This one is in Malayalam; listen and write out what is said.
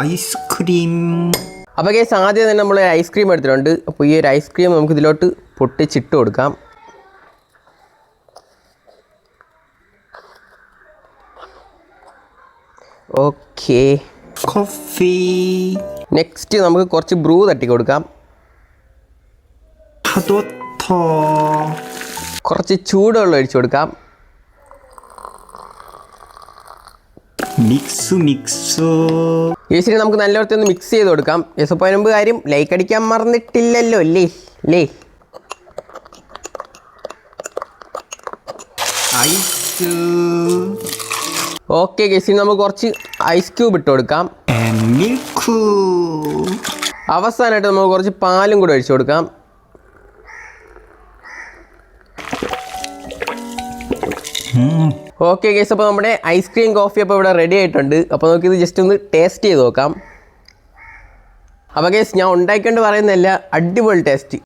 ഐസ്ക്രീം. അപ്പോൾ കേസ് ആദ്യം തന്നെ നമ്മൾ ഐസ്ക്രീം എടുത്തിട്ടുണ്ട്. അപ്പോൾ ഈ ഒരു ഐസ്ക്രീം നമുക്ക് ഇതിലോട്ട് പൊട്ടിച്ചിട്ട് കൊടുക്കാം. ഓക്കേ. കോഫി. നെക്സ്റ്റ് നമുക്ക് കുറച്ച് ബ്രൂ തട്ടി കൊടുക്കാം. കുറച്ച് ചൂടുവെള്ളം ഒഴിച്ചു കൊടുക്കാം. Mix mix. ഈശ്വരി നമുക്ക് നല്ലോടത്ത് ഒന്ന് മിക്സ് ചെയ്ത് കൊടുക്കാം. യേസപ്പോയിന് മുമ്പ് കാര്യം ലൈക്ക് അടിക്കാൻ മറന്നിട്ടില്ലല്ലോ അല്ലേ? അല്ലേ? ഐസ് ഓക്കെ ഗസിന് നമുക്ക് കുറച്ച് ഐസ് ക്യൂബ് ഇട്ട് കൊടുക്കാം. അവസാനമായിട്ട് നമുക്ക് കുറച്ച് പാലും കൂടെ ഒഴിച്ചു കൊടുക്കാം. ഓക്കെ ഗൈസ് അപ്പോൾ നമ്മുടെ ഐസ്ക്രീം കോഫി അപ്പോൾ ഇവിടെ റെഡി ആയിട്ടുണ്ട്. അപ്പോൾ നമുക്കിത് ജസ്റ്റ് ഒന്ന് ടേസ്റ്റ് ചെയ്ത് നോക്കാം. അപ്പോൾ ഗൈസ് ഞാൻ ഉണ്ടാക്കിക്കൊണ്ട് പറയുന്നതല്ല അടിപൊളി ടേസ്റ്റ്